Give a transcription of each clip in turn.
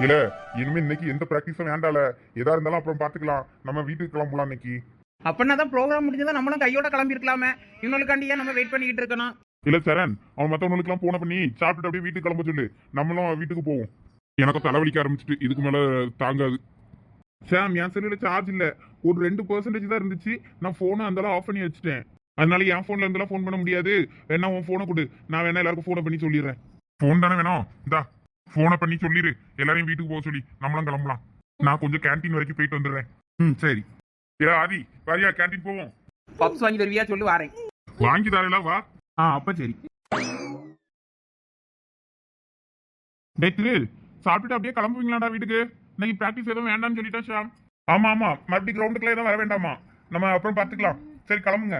இல்ல இனிமே இன்னைக்கு எந்த பிராக்டிஸும் வேண்டால எதா இருந்தாலும் அப்புறம் பாத்துக்கலாம் நம்ம வீட்டுக்கு கிளம்பலாம் இன்னைக்கு. அப்படின்னா தான் ப்ரோக்ராம் முடிஞ்சதா நம்மளும் கையோட கிளம்பியிருக்கலாமே இவங்களுக்காண்டியே நம்ம வெயிட் பண்ணிக்கிட்டு இருக்கணும்? இல்ல சரண் அவன் மத்தவங்களுக்குலாம் போன பண்ணி சாப்பிட்டுட்டு அப்படியே வீட்டுக்கு கிளம்ப சொல்லு. நம்மளும் வீட்டுக்கு போவோம். எனக்கும் தலைவலிக்க ஆரம்பிச்சிட்டு இதுக்கு மேல தாங்காது. சாம் என் செல்லுல சார்ஜ் இல்ல. ஒரு ரெண்டு பர்சன்டேஜ் தான் இருந்துச்சு. நான் போனை அந்தளவு ஆஃப் பண்ணி வச்சுட்டேன். அதனால என் போன்ல இருந்தெல்லாம் ஃபோன் பண்ண முடியாது. வேணா உன் போனை கொடு. நான் வேணா எல்லாருக்கும் போனை பண்ணி சொல்லிடுறேன். ஃபோன் தானே வேணும்? இந்தா. போனை பண்ணி சொல்லிடு எல்லாரையும் வீட்டுக்கு போக சொல்லி. நம்மளும் கிளம்பலாம். நான் கொஞ்சம் கேண்டீன் வரைக்கும் போயிட்டு வந்துடுறேன். ம் சரி. ஏ ஆதி வாரியா கேண்டீன் போவோம். பப்ஸ் வாங்கி தருவியா சொல்லி வரேன். வாங்கி தரல வா. ஆ அப்ப சரி. டேத்து சாப்பிட்டுட்டு அப்படியே கிளம்புவீங்களாடா வீட்டுக்கு? இன்னைக்கு பிராக்டிஸ் எதுவும் வேண்டாம்னு சொல்லிட்டா ஷாம். ஆமா ஆமா. மறுபடியும் கிரவுண்டுக்குள்ள எதுவும் வர வேண்டாமா? நம்ம அப்புறம் பாத்துக்கலாம் சரி கிளம்புங்க.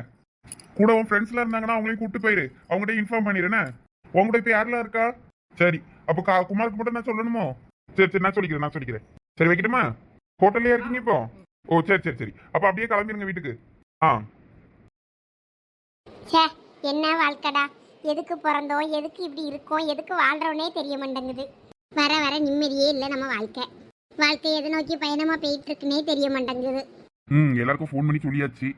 கூட உன் ஃப்ரெண்ட்ஸ்ல இருந்தாங்கன்னா அவங்களையும் கூப்பிட்டு போயிரு. அவங்ககிட்ட இன்ஃபார்ம் பண்ணிடுறேன் உங்ககிட்ட இப்ப யாரெல்லாம் இருக்கா? சரி. அப்போ கா- குமாருக்கு மட்டும் நான் சொல்லணுமோ? சரி சரி நான் சொல்லிக்கிறேன் நான் சொல்லிக்கிறேன். சரி வைக்கட்டுமா? ஹோட்டல்லே இருக்கீங்க இப்போ? ஓ சரி சரி சரி. அப்போ அப்படியே கிளம்பிருங்க வீட்டுக்கு. ஆ. ச்சே என்ன வாழ்க்கடா? எதுக்கு பிறந்தோம்? எதுக்கு இப்படி இருக்கோம்? எதுக்கு வாழ்றோனே தெரிய மாட்டேங்குது. வர வர நிம்மதியே இல்லை நம்ம வாழ்க்கை. வாழ்க்கை எதை நோக்கி பயணமா போயிட்டு இருக்குன்னே தெரிய மாட்டேங்குது. ம் எல்லாருக்கும் ஃபோன் பண்ணி சொல்லியாச்சு.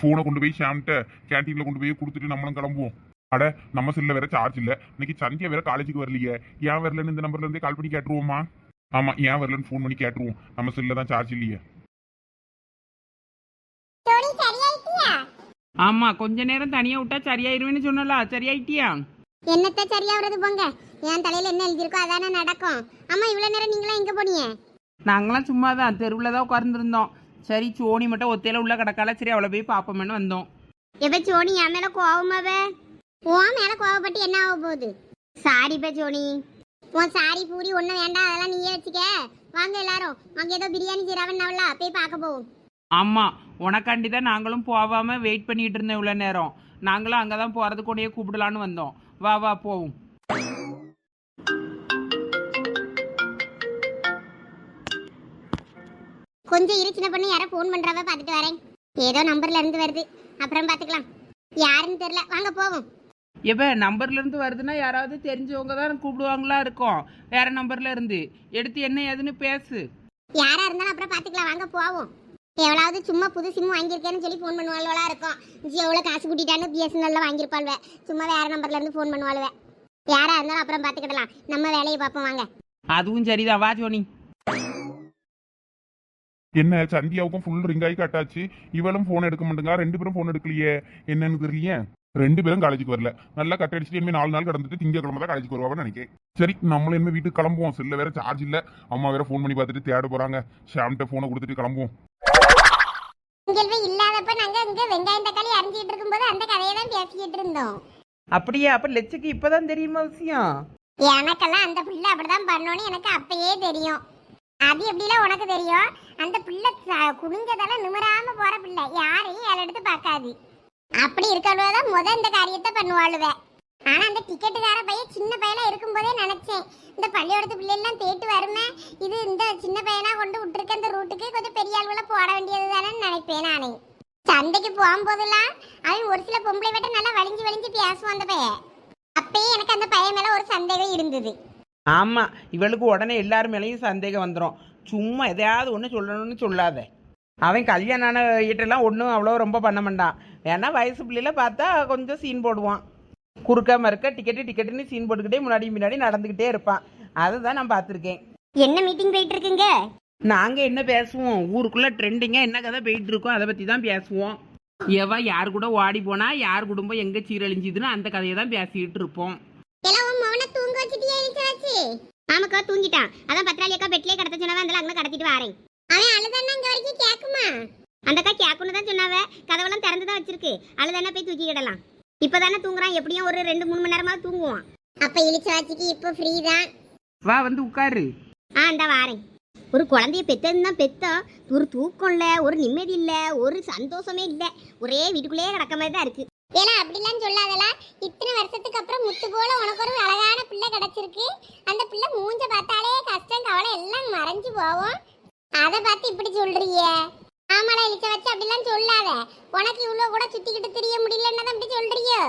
ஃபோனை கொண்டு போய் ஷாம்கிட்ட கேன்டீன்ல கொண்டு போய் கொடுத்துட்டு நம்மளும் கிளம்புவோம். அட நம்ம செல்ல வேற சார்ஜ் இல்ல. இன்னைக்கு சந்தியா வேற காலேஜுக்கு வரலையே. ஏன் வரலன்னு இந்த நம்பர்ல இருந்தே கால் பண்ணி கேட்டுருவோமா? ஆமா ஏன் வரலன்னு ஃபோன் பண்ணி கேட்டுருவோம். நம்ம செல்ல தான் சார்ஜ் இல்லையே. ஆமா கொஞ்ச நேரம் தனியா விட்டா சரியாயிருவேன்னு சொன்னல சரியாயிட்டியா? என்னத்த சரியாகிறது போங்க. என் தலையில என்ன எழுதியிருக்கோ அதானே நடக்கும். ஆமா இவ்வளவு நேரம் நீங்களாம் எங்க போனீங்க? நாங்களாம் சும்மா தான் தெருவில் தான் உட்கார்ந்துருந்தோம். சரி சோனி மட்டும் ஒத்தையில உள்ள கிடக்கால. சரி அவளை போய் பார்ப்போமேன்னு வந்தோம். எப்ப சோனி என் மேல கோவமாவே? உன் மேல கோவப்பட்டு என்ன ஆக போகுது? சாரி பே சோனி உன் சாரி பூரி ஒன்றும் வேண்டாம் அதெல்லாம் நீயே வச்சுக்க. வாங்க எல்லாரும் அங்க ஏதோ பிரியாணி செய்யறாவன்னாவல போய் பார்க்க போவோம். ஆமா உனக்காண்டி தான் நாங்களும் போகாம வெயிட் பண்ணிட்டு இருந்தோம் இவ்வளோ நேரம். நாங்களும் அங்கே தான் போகிறதுக்கு உடனே கூப்பிடலான்னு வந்தோம். வா வா போவோம். கொஞ்சம் இரு சின்ன பொண்ணு யாரோ ஃபோன் பண்றாவ பார்த்துட்டு வரேன். ஏதோ நம்பர்ல இருந்து வருது. அப்புறம் பார்த்துக்கலாம். யாருன்னு தெரியல. வாங்க போவோம். எப்ப நம்பர்ல இருந்து வருதுன்னா யாராவது தெரிஞ்சவங்க தான் கூப்பிடுவாங்களா இருக்கும். வேற நம்பர்ல இருந்து. எடுத்து என்ன ஏதுன்னு பேசு. யாரா இருந்தாலும் அப்புறம் பார்த்துக்கலாம் வாங்க போவோம். எவ்வளவு சும்மா புது சிம் வாங்கியிருக்கேன்னு சொல்லி ஃபோன் பண்ணுவாள்வளா இருக்கும். எவ்வளோ காசு கூட்டிட்டான்னு பிஎஸ்என்எல்ல வாங்கியிருப்பாள்வ. சும்மா வேற நம்பர்ல இருந்து ஃபோன் பண்ணுவாள்வ. யாரா இருந்தாலும் அப்புறம் பார்த்துக்கிடலாம் நம்ம வேலையை பார்ப்போம் வாங்க. அதுவும் சரிதான். வா ஜோனி. என்ன சந்தியாவுக்கும் ஃபுல் ரிங் ஆகி கட்டாச்சு. இவளும் ஃபோன் எடுக்க மாட்டேங்க. ரெண்டு பேரும் ஃபோன் எடுக்கலையே. என்னன்னு தெரியலையே? ரெண்டு பேரும் காலேஜுக்கு வரல. நல்லா கட் அடிச்சுட்டு நாலு நாள் கடந்துட்டு திங்கக்கிழமை தான் காலேஜுக்கு வருவாங்கன்னு நினைக்கிறேன். சரி நம்மளும் இனிமே வீட்டுக்கு கிளம்புவோம். செல்ல வேற சார்ஜ் இல்ல. அம்மா வேற ஃபோன் பண்ணி பார்த்துட்டு தேட போறாங்க. ஷாம்கிட்ட ஃபோனை கொடுத்துட்டு கிளம்புவோம். இல்லாதப்ப நாங்க இங்க வெங்காயம் தக்காளி அரிஞ்சிட்டு இருக்கும்போது அந்த கதையை தான் பேசிக்கிட்டு இருந்தோம். அப்படியே? அப்ப லெச்சுக்கு இப்பதான் தெரியுமா விஷயம்? எனக்கெல்லாம் அந்த பிள்ளை அப்படிதான் பண்ணோன்னு எனக்கு அப்பயே தெரியும். அது எப்படிலாம் உனக்கு தெரியும்? அந்த பிள்ளை ச- குனிஞ்சதெல்லாம் நிமிராம போற பிள்ளை. யாரையும் ஏழை எடுத்து பார்க்காது. அப்படி இருக்கிறவதான் முத இந்த காரியத்தை பண்ணுவாளுவ. ஆனா அந்த டிக்கெட்டுக்கார பையன் சின்ன பையனா இருக்கும்போதே நினைச்சேன் இந்த பள்ளியோடத்து பிள்ளை எல்லாம் தேட்டு வருமே இது இந்த சின்ன பையனா கொண்டு விட்டுருக்க அந்த ரூட்டுக்கு கொஞ்சம் பெரிய அளவுல போட வேண்டியது தானே நினைப்பேன் நானே. சந்தைக்கு போகும்போதெல்லாம் அவன் ஒரு சில பொம்பளை விட நல்லா வலிஞ்சு வலிஞ்சு பேசுவான் அந்த பையன். அப்பயே எனக்கு அந்த பையன் மேல ஒரு சந்தேகம் இருந்தது. ஆமா இவளுக்கு உடனே எல்லார் மேலேயும் சந்தேகம் வந்துடும் சும்மா எதையாவது ஒன்று சொல்லணும்னு சொல்லாத. அவன் கல்யாணம் ஆன வீட்டெல்லாம் ஒன்றும் அவ்வளோ ரொம்ப பண்ண மாட்டான். வேணா வயசு பிள்ளையில பார்த்தா கொஞ்சம் சீன் போடுவான். குறுக்க மறுக்க டிக்கெட்டு டிக்கெட்டுன்னு சீன் போட்டுக்கிட்டே முன்னாடி முன்னாடி நடந்துக்கிட்டே இருப்பான். அதை தான் நான் பார்த்துருக்கேன். என்ன மீட்டிங் போயிட்டு இருக்குங்க நாங்கள் என்ன பேசுவோம்? ஊருக்குள்ளே ட்ரெண்டிங்காக என்ன கதை போயிட்டு இருக்கோம் அதை பற்றி தான் பேசுவோம். எவ யார் கூட ஓடி போனா யார் குடும்பம் எங்கே சீரழிஞ்சுதுன்னு அந்த கதையை தான் பேசிக்கிட்டு இருப்போம். தூங்க வச்சுட்டியா ஆமாக்கா தூங்கிட்டான். அதான் பத்ராளி அக்கா பெட்லயே கடத்த சொன்னவன் அந்த அங்கே கடத்திட்டு வரேன். அவன் அழுதானா இங்க வரைக்கும் கேக்குமா? அந்த அக்கா கேக்குன்னு தான் சொன்னாவ. கதவெல்லாம் திறந்து தான் வச்சிருக்கு. அழுதானா போய் தூக்கிக்கிடலாம் இப்பதானே தூங்குறான். எப்படியும் ஒரு ரெண்டு மூணு மணி நேரமா தூங்குவான். அப்ப இழிச்சாச்சிக்கு இப்போ ஃப்ரீ தான். வா வந்து உட்காரு. ஆ இந்த வாரேன். ஒரு குழந்தைய பெத்ததுன்னு தான் பெத்தா ஒரு தூக்கம் இல்ல ஒரு நிம்மதி இல்ல ஒரு சந்தோஷமே இல்ல. ஒரே வீட்டுக்குள்ளேயே கிடக்க மாதிரி தான் இருக்கு. ஏன்னா அப்படிலாம் சொல்லாதல இத்தனை வருஷத்துக்கு அப்புறம் முத்து போல உனக்கு ஒரு அழகான பிள்ளை கிடைச்சிருக்கு. அந்த பிள்ளை மூஞ்ச பார்த்தாலே கஷ்டம் கவலை எல்லாம் மறைஞ்சு போகும். அதை பார்த்து இப்படி சொல்றியே ஆமாடா இழிச்ச வச்சு அப்படிலாம் சொல்லாத. உனக்கு இவ்வளோ கூட சுத்திக்கிட்டு தெரிய முடியலன்னு தான் இப்படி சொல்றியோ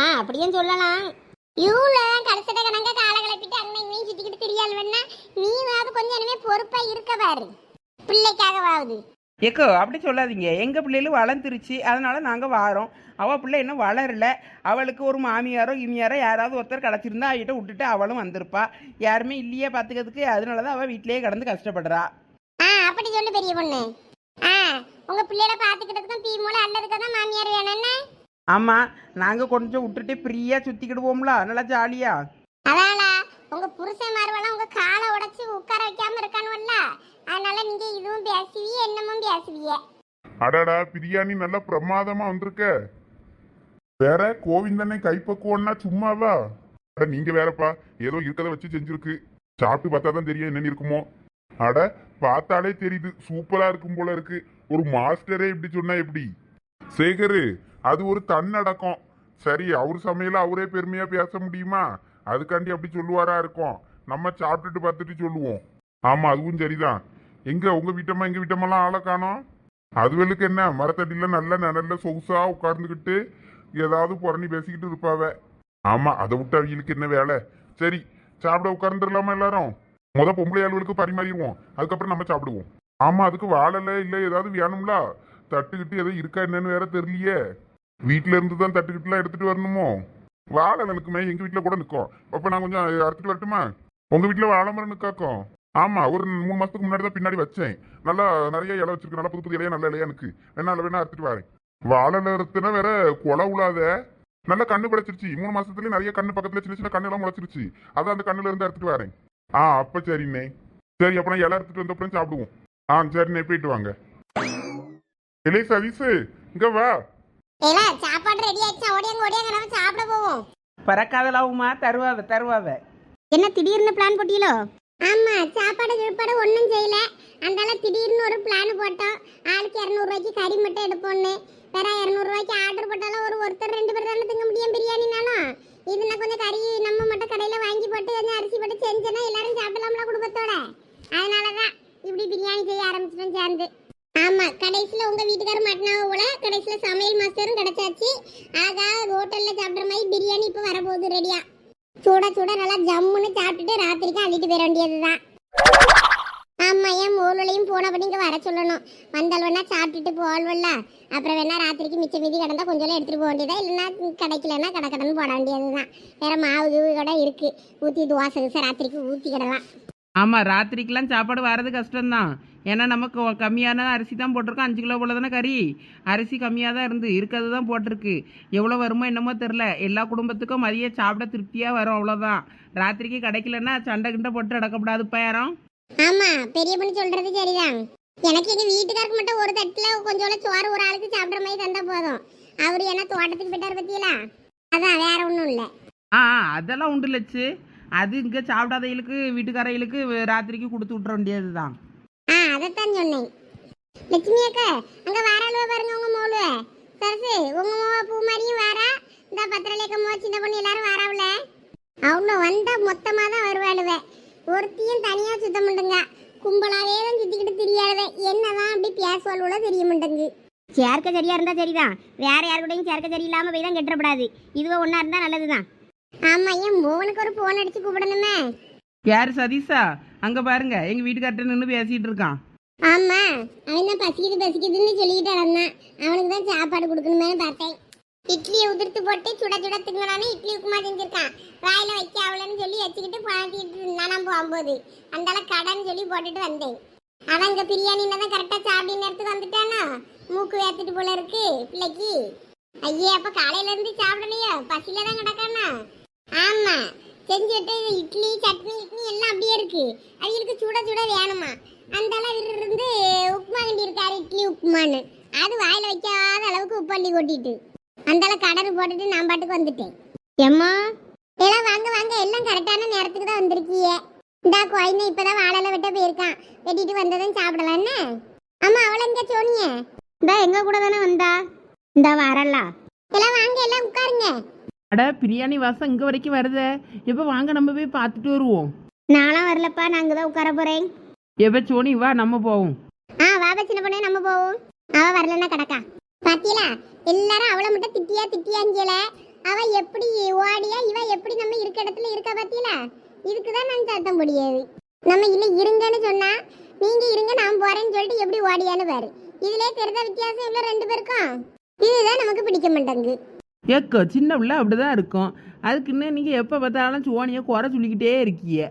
ஆ அப்படியும் சொல்லலாம். இவ்வளோ கடைசிட கணங்க காலை கிளப்பிட்டு அங்கே இங்கேயும் சுத்திக்கிட்டு தெரியாள் வேணா நீவாவது கொஞ்சம் இனிமே பொறுப்பா இருக்க பாரு. பிள்ளைக்காகவாவது. ஏக்கோ அப்படி சொல்லாதீங்க. எங்கள் பிள்ளைகளும் வளர்ந்துருச்சு. அதனால நாங்கள் வாரோம். அவள் பிள்ளை இன்னும் வளரல? அவளுக்கு ஒரு மாமியாரோ இமியாரோ யாராவது ஒருத்தர் கிடச்சிருந்தா அவகிட்ட விட்டுட்டு அவளும் வந்திருப்பா. யாருமே இல்லையே பார்த்துக்கிறதுக்கு அதனால தான் அவள் வீட்டிலேயே கிடந்து கஷ்டப்படுறா. அப்படி சொல்லு பெரிய பொண்ணு. ஆ உங்க பிள்ளைகளை பாத்துக்கிட்டதுக்கும் பீ மூளை அல்லதுக்கு தான் மாமியார் வேணும்னு ஆமாம் நாங்கள் கொஞ்சம் விட்டுட்டு ஃப்ரீயாக சுற்றிக்கிடுவோம்ல நல்லா ஜாலியாக அதால உங்க புருஷன் மார்வெல்லாம் உங்க காலை உடைச்சு உட்கார வைக்காம இருக்கானுல்ல அதனால நீங்க இதுவும் பேசுவிய என்னமும் பேசுவிய. அடடா பிரியாணி நல்லா பிரமாதமா வந்திருக்க. வேற கோவிந்தனை கைப்பக்குவம்னா சும்மாவா? அட நீங்க வேறப்பா ஏதோ இருக்கதை வச்சு செஞ்சிருக்கு. சாப்பிட்டு பார்த்தா தான் தெரியும் என்னன்னு இருக்குமோ. அட பார்த்தாலே தெரியுது. சூப்பரா இருக்கும் போல இருக்கு. ஒரு மாஸ்டரே இப்படி சொன்னா எப்படி? சேகரு அது ஒரு தன்னடக்கம். சரி அவர் சமையல அவரே பெருமையா பேச முடியுமா? அதுக்காண்டி அப்படி சொல்லுவாரா இருக்கும். நம்ம சாப்பிட்டுட்டு பார்த்துட்டு சொல்லுவோம். ஆமா அதுவும் சரிதான். எங்க உங்க வீட்டம்மா எங்க வீட்டம்மாலாம் ஆளை காணோம்? அதுவளுக்கு என்ன? மரத்தடியில நல்ல நிழல்ல சொகுசா உட்கார்ந்துக்கிட்டு ஏதாவது புறணி பேசிக்கிட்டு இருப்பாவ. ஆமா அதை விட்டு அவங்களுக்கு என்ன வேலை? சரி சாப்பிட உட்கார்ந்துடலாமா எல்லாரும்? முத பொம்பளை ஆளுகளுக்கு பரிமாறிடுவோம். அதுக்கப்புறம் நம்ம சாப்பிடுவோம். ஆமா அதுக்கு வாழல இல்ல ஏதாவது வேணும்ல? தட்டுக்கிட்டு எதுவும் இருக்கா என்னன்னு வேற தெரியலையே. வீட்டுல இருந்து தான் தட்டுக்கிட்டுலாம் எடுத்துட்டு வரணுமோ? வாழை நிற்குமே எங்க வீட்டுல கூட நிற்கும் அப்ப நான் கொஞ்சம் அறுத்துட்டு வரட்டுமா? உங்க வீட்டுல வாழை மரம் நிற்காக்கும் ஆமா ஒரு மூணு மாசத்துக்கு முன்னாடி தான் பின்னாடி வச்சேன். நல்லா நிறைய இலை வச்சிருக்கு. நல்லா புது புது இலையா நல்ல இலையா எனக்கு. வேணா வேணா அறுத்துட்டு வரேன். வாழை நிறுத்தினா வேற கொலை உழாத நல்ல கண்ணு படைச்சிருச்சு. மூணு மாசத்துலயே நிறைய கண்ணு பக்கத்துல சின்ன சின்ன கண்ணு எல்லாம் முளைச்சிருச்சு. அதான் அந்த கண்ணுல இருந்து எடுத்துட்டு வரேன். ஆ அப்ப சரிண்ணே. சரி அப்ப நான் இலை எடுத்துட்டு வந்த அப்புறம் சாப்பிடுவோம். ஆ சரிண்ணே போயிட்டு வாங்க. இலை சதீஷு இங்க வா. ஏல சாப்பாடு ரெடி ஆயிடுச்சா? ஓடியாங்க ஓடியாங்க நம்ம சாப்பிட போவோம். பறக்காதலாவுமா தருவாவ தருவாவ. என்ன திடீர்னு பிளான் போட்டீங்களோ ஆமா சாப்பாடு கீழ்பாடு ஒன்றும் செய்யல. அதனால திடீர்னு ஒரு பிளான் போட்டோம். ஆளுக்கு இரநூறுவாய்க்கு கறி மட்டும் எடுப்போம்னு. வேற இரநூறுவாய்க்கு ஆர்டர் போட்டாலும் ஒரு ஒருத்தர் ரெண்டு பேர் தானே திங்க முடியும் பிரியாணினாலும். இதுனா கொஞ்சம் கறி நம்ம மட்டும் கடையில் வாங்கி போட்டு கொஞ்சம் அரிசி போட்டு செஞ்சோன்னா எல்லாரும் சாப்பிடலாம்ல குடும்பத்தோட. அதனால தான் இப்படி பிரியாணி செய்ய ஆரம்பிச்சிட்டோம் சேர்ந்து. ஆமா கடைசியில் உங்க வீட்டுக்காரர் மாட்டினாவ போல கடைசியில் சமையல் மாஸ்டரும் கிடைச்சாச்சு. ஆகா ஹோட்டல்ல சாப்பிட்ற மாதிரி பிரியாணி இப்போ வரப்போகுது ரெடியா சுட சுட நல்லா ஜம்முன்னு சாப்பிட்டுட்டு ராத்திரிக்கு அள்ளிட்டு போயிட வேண்டியதுதான். ஆமா என் மூலையும் போன பண்ணி இங்க வர சொல்லணும். வந்தால் வேணா சாப்பிட்டுட்டு போல்வல்ல அப்புறம் வேணா ராத்திரிக்கு மிச்சம் மீதி கிடந்தா கொஞ்சம் எடுத்துட்டு போக வேண்டியதா? இல்லைன்னா கிடைக்கலன்னா கடை கடன் போட வேண்டியதுதான். வேற மாவு கீவு கூட இருக்கு. ஊத்தி தோசை தோசை ராத்திரிக்கு ஊத்திக்கிடலாம் ஆமாம் ராத்திரிக்கெல்லாம் சாப்பாடு வர்றது கஷ்டம்தான். ஏன்னா நமக்கு கம்மியான அரிசி தான் போட்டிருக்கோம். அஞ்சு கிலோ போல தானே கறி? அரிசி கம்மியாக தான் இருந்து இருக்கிறது தான் போட்டிருக்கு. எவ்வளோ வருமோ என்னமோ தெரில எல்லா குடும்பத்துக்கும் மதியம் சாப்பிட திருப்தியாக வரும் அவ்வளோதான் ராத்திரிக்கு கிடைக்கலன்னா சண்டை கிண்டை போட்டு அடக்கப்படாது பேரம் ஆமா பெரிய பொண்ணு சொல்றது சரிதான். எனக்கு எங்க வீட்டுக்காருக்கு மட்டும் ஒரு தட்டுல கொஞ்சோட சோறு ஒரு ஆளுக்கு சாப்பிடுற மாதிரி தந்தா போதும். அவரு என்ன தோட்டத்துக்கு போயிட்டாரு பத்தியலா? அதான் வேற ஒண்ணும் இல்ல. ஆ அதெல்லாம் உண்டு லட்சு. அது இங்கே சாப்பிடாதவங்களுக்கு வீட்டுக்காரைகளுக்கு ராத்திரிக்கு கொடுத்து விட்ற வேண்டியது தான் ஆ அதைத்தான் சொன்னேன். லட்சுமி அக்கா அங்க வார அளவு பாருங்க உங்க மோளு சரசு உங்க மோவ பூ மாதிரியும் வாரா. இந்த பத்திரலேக்க மோ சின்ன பொண்ணு எல்லாரும் வாராவுல. அவ்வளோ வந்தா மொத்தமா தான் வருவாளுவ ஒருத்தியும் தனியா சுத்தம் பண்ணுங்க கும்பலாவே தான் சுத்திக்கிட்டு தெரியாதவ என்னதான் அப்படி பேசுவாளுவோ தெரிய மாட்டேங்கு சேர்க்க சரியா இருந்தா சரிதான். வேற யார் கூடயும் சேர்க்க சரியில்லாம போய் தான் கெட்டுறப்படாது. இதுவே ஒண்ணா இருந்தா நல்லதுதான். ஆமா என் மோவனுக்கு ஒரு போன் அடிச்சு கூப்பிடணுமே. யார் சதீஷா? அங்கே பாருங்க எங்கள் வீட்டுக்கார்ட்ட நின்று பேசிகிட்டு இருக்கான். ஆமா அவன் தான் பசிக்குது பசிக்குதுன்னு சொல்லிக்கிட்டு இருந்தான் அவனுக்கு தான் சாப்பாடு கொடுக்கணுமே பார்த்தேன். இட்லியை உதிர்த்து போட்டு சுட சுட திங்கணும்னு இட்லி உப்புமா செஞ்சிருக்கான் வாயில வைக்க அவளன்னு சொல்லி வச்சுக்கிட்டு பழத்திட்டு இருந்தான் போகும்போது அந்தால கடன் சொல்லி போட்டுட்டு வந்தேன். அவன் இங்க பிரியாணின்னா தான் கரெக்டா சாப்பிட நேரத்துக்கு வந்துட்டானா? மூக்கு வேத்துட்டு போல இருக்கு பிள்ளைக்கு. ஐயே அப்ப காலையில இருந்து சாப்பிடலையோ? பசியில தான் கிடக்கானா? ஆமா. செஞ்சுட்டு இட்லி சட்னி இட்லி எல்லாம் அப்படியே இருக்கு. அவங்களுக்கு சுட சுட வேணுமா? அந்த அளவு இருந்து உப்புமா கிண்டி இருக்காரு இட்லி உப்புமான்னு. அது வாயில வைக்காத அளவுக்கு உப்பள்ளி கொட்டிட்டு. அந்த அளவு கடறு போட்டுட்டு நான் பாட்டுக்கு வந்துட்டேன். எம்மா? எல்லாம் வாங்க வாங்க. எல்லாம் கரெக்டான நேரத்துக்கு தான் வந்திருக்கீங்க இந்தா குழந்தை இப்பதான் வாழையில வெட்ட போயிருக்கான். வெட்டிட்டு வந்ததும் சாப்பிடலாம் என்ன? ஆமா அவளை எங்க சோனிய? இந்த எங்க கூட தானே வந்தா? இந்த வரலா எல்லாம் வாங்க எல்லாம் உட்காருங்க. அட பிரியாணி வாசம் இங்கே வரைக்கும் வருதே. எப்போ வாங்க நம்ம போய் பார்த்துட்டு வருவோம். நானும் வரலப்பா நான் அங்கதான் உட்கார போறேன். எப்போ சோனி வா நம்ம போவோம். ஆ வாபா சின்ன பொண்ணே நம்ம போவோம். அவ வரலன்னா கிடக்கா. பாத்தீங்களா எல்லாரும் அவளை மட்டும் திட்டியா திட்டியாஞ்சல அவ எப்படி ஓடியா? இவ எப்படி நம்ம இருக்க இடத்துல இருக்கா பாத்தீங்களா? இதுக்குதான் நான் சத்தம் முடியாது நம்ம இல்ல இருங்கன்னு சொன்னா நீங்க இருங்க நான் போறேன்னு சொல்லிட்டு எப்படி ஓடியான்னு பாரு. இதுலயே தெரிந்த வித்தியாசம் இல்ல ரெண்டு பேருக்கும்? இதுதான் நமக்கு பிடிக்க மாட்டேங்குது. ஏக்கோ சின்ன பிள்ளை அப்படிதான் இருக்கும். அதுக்குன்னு நீங்கள் எப்போ பார்த்தாலும் சோனியை குறை சொல்லிக்கிட்டே இருக்கீங்க.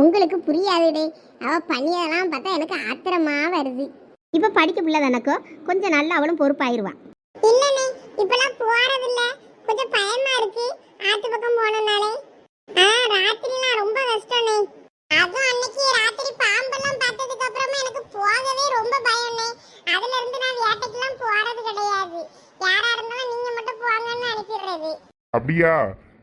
உங்களுக்கு புரியாதுடே. அவ பண்ணியதெல்லாம் பார்த்தா எனக்கு ஆத்திரமா வருது. இப்போ படிக்க பிள்ளை தானக்கோ? கொஞ்சம் நல்லா அவளும் பொறுப்பாயிருவான் இல்லனே இப்பலாம் போறது இல்ல கொஞ்சம் பயமா இருக்கு. ஆத்து பக்கம் போனனாலே. ஆ ராத்திரிலாம் ரொம்ப கஷ்டம்னே அதுவும் அன்னைக்கு ராத்திரி பாம்பெல்லாம் பார்த்ததுக்கு அப்புறமா எனக்கு போகவே ரொம்ப பயம்னே. அதுல இருந்து நான் வேட்டைக்கெல்லாம் போறது கிடையாது. யாரா இருந்தாலும் நீங்க மட்டும் போங்கன்னு அனுப்பிடுறது. அப்படியா?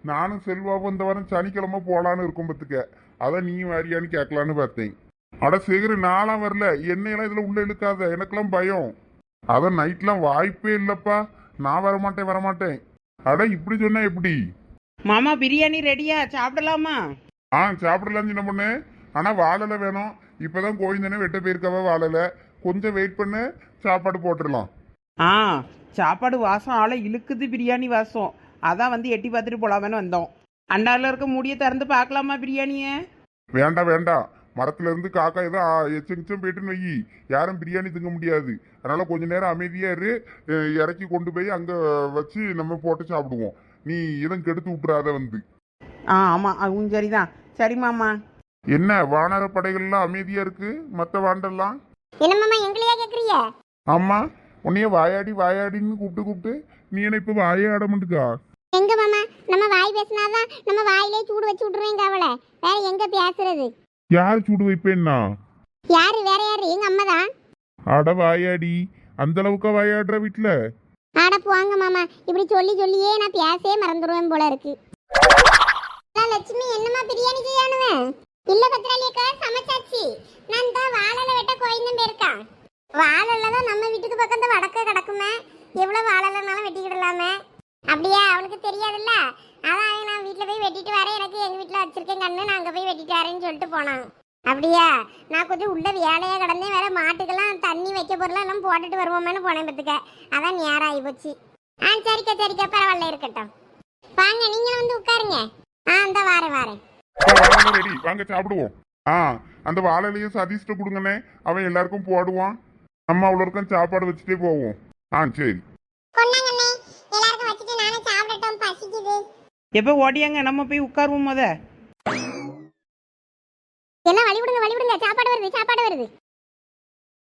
நானும் செல்வாவும் இந்த வாரம் சனிக்கிழமை போலான்னு இருக்கும் பத்துக்க. அதான் நீயும் வாரியான்னு கேட்கலான்னு பார்த்தேன். அட சேகர் நாளாம் வரல. என்னையெல்லாம் இதுல உள்ள இழுக்காத. எனக்கெல்லாம் பயம். அதான் நைட்லாம் வாய்ப்பே இல்லப்பா. நான் வரமாட்டேன் வரமாட்டேன். அட இப்படி சொன்னா எப்படி? மாமா பிரியாணி ரெடியா? சாப்பிடலாமா? ஆ சாப்பிடலாம் சின்ன பொண்ணு. ஆனா வாழலை வேணும். இப்பதான் கோவிந்தனே வெட்ட போயிருக்கவ வாழலை. கொஞ்சம் வெயிட் பண்ணு. சாப்பாடு போட்டுடலாம். ஆ சாப்பாடு வாசம் ஆளை இழுக்குது பிரியாணி வாசம். அதான் வந்து எட்டி பார்த்துட்டு போலாமேன்னு வந்தோம். அண்டாவில் இருக்க மூடியை திறந்து பார்க்கலாமா பிரியாணியை? வேண்டாம் வேண்டாம். மரத்துல இருந்து காக்கா ஏதோ எச்சம் போயிட்டுன்னு வை யாரும் பிரியாணி திங்க முடியாது. அதனால கொஞ்ச நேரம் அமைதியா இரு. இறக்கி கொண்டு போய் அங்க வச்சு நம்ம போட்டு சாப்பிடுவோம். நீ எதுவும் கெடுத்து விட்டுறாத வந்து. ஆ ஆமாம் அதுவும் சரிதான். சரி மாமா. என்ன வானர படைகள்லாம் அமைதியா இருக்கு? மத்த வாண்டெல்லாம்? என்னம்மா எங்களையா கேக்குறீங்க? ஆமா உன்னைய வாயாடி வாயாடின்னு கூப்பிட்டு கூப்பிட்டு நீ என்ன இப்ப வாயே ஆட மாட்டுக்கா? எங்க மாமா? நம்ம வாய் பேசினாதான் நம்ம வாயிலே சூடு வச்சு விட்டுருவேங்க அவளை. வேற எங்க பேசுறது? யார் சூடு வைப்பேன்னா? யாரு வேற யாரு? எங்க அம்மா தான் அட வாயாடி. அந்த அளவுக்கா வாயாடுற வீட்டுல ஆட போங்க மாமா. இப்படி சொல்லி சொல்லியே நான் பேசவே மறந்துடுவேன் போல இருக்கு. அதான் லட்சுமி என்னம்மா பிரியாணி செய்யணுவேன் இல்ல பத்திராளியக்கா சமைச்சாச்சு. நான் தான் வாழல வெட்ட கோயிலும் போயிருக்கான் வாழல தான் நம்ம வீட்டுக்கு பக்கம் இந்த வடக்க கிடக்குமே. எவ்வளவு வாழலனாலும் வெட்டிக்கிடலாமே. அப்படியா அவனுக்கு தெரியாதுல்ல? அதான் வீட்டில் போய் வெட்டிட்டு வரேன் எனக்கு எங்கள் வீட்டில் வச்சிருக்கேன் கண்ணு நான் அங்கே போய் வெட்டிட்டு வரேன்னு சொல்லிட்டு போனான். அப்படியா? நான் கொஞ்சம் உள்ள வேலையாக கிடந்தேன் வேற மாட்டுக்கெல்லாம் தண்ணி வைக்க பொருளாக எல்லாம் போட்டுட்டு வருவோமேனு போனேன் பத்துக்க அதான் நேரம் ஆகி போச்சு. ஆ சரிக்கா சரிக்கா பரவாயில்ல இருக்கட்டும். வாங்க நீங்களும் வந்து உட்காருங்க. ஆ அந்த வாரேன் வாரேன். ரெடி. வாங்க சாப்பிடுவோம். ஆ அந்த வாழையிலையும் சதீஷ்ட கொடுங்கண்ணே. அவன் எல்லாருக்கும் போடுவான். நம்ம அவ்வளோருக்கும் சாப்பாடு வச்சுட்டே போவோம். ஆ சரி கொண்டாங்கண்ணே எல்லாருக்கும் வச்சுட்டு நானும் சாப்பிடட்டும் பசிக்குது எப்போ ஓடியாங்க? நம்ம போய் உட்காருவோம் முத.